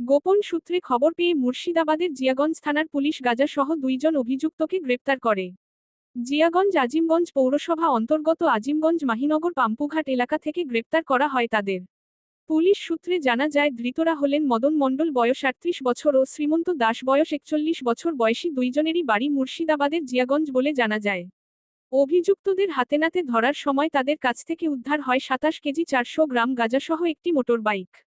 গোপন সূত্রে খবর পেয়ে মুর্শিদাবাদের জিয়াগঞ্জ থানার পুলিশ গাজাসহ দুইজন অভিযুক্তকে গ্রেপ্তার করে। জিয়াগঞ্জ আজিমগঞ্জ পৌরসভা অন্তর্গত আজিমগঞ্জ মাহিনগর পাম্পুঘাট এলাকা থেকে গ্রেপ্তার করা হয় তাদের। পুলিশ সূত্রে জানা যায়, ধৃতরা হলেন মদন মণ্ডল বয়স আটত্রিশ বছর ও শ্রীমন্ত দাস বয়স একচল্লিশ বছর। বয়সী দুইজনেরই বাড়ি মুর্শিদাবাদের জিয়াগঞ্জ বলে জানা যায়। অভিযুক্তদের হাতে নাতে ধরার সময় তাদের কাছ থেকে উদ্ধার হয় সাতাশ কেজি চারশো গ্রাম গাঁজাসহ একটি মোটরবাইক।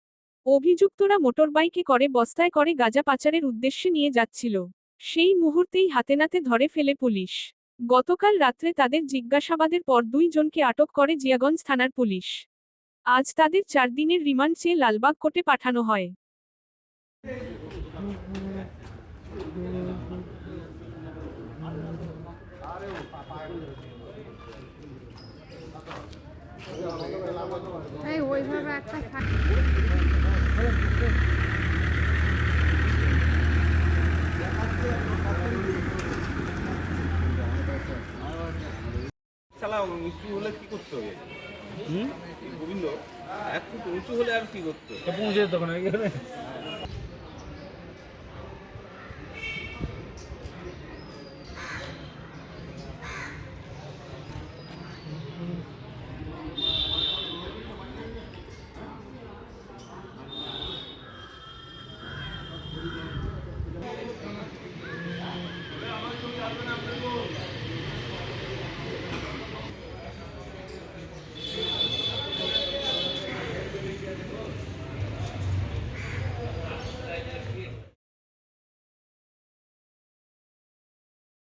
অভিযুক্তরা মোটরবাইকে করে বস্তায় করে গাঁজা পাচারের উদ্দেশ্যে নিয়ে যাচ্ছিল। সেই মুহূর্তেই হাতে নাতে ধরে ফেলে পুলিশ। গতকাল রাত্রে তাদের জিজ্ঞাসাবাদের পর দুইজনকে আটক করে জিয়াগঞ্জ থানার পুলিশ। আজ তাদের চার দিনের রিমান্ড চেয়ে লালবাগ কোর্টে পাঠানো হয়। ওইভাবে একটা চালাও উঁচু হলে কি করতে হবে? হুম? গোবিন্দ এক ফুট উঁচু হলে আর কি করতে হবে? পৌঁছে যেত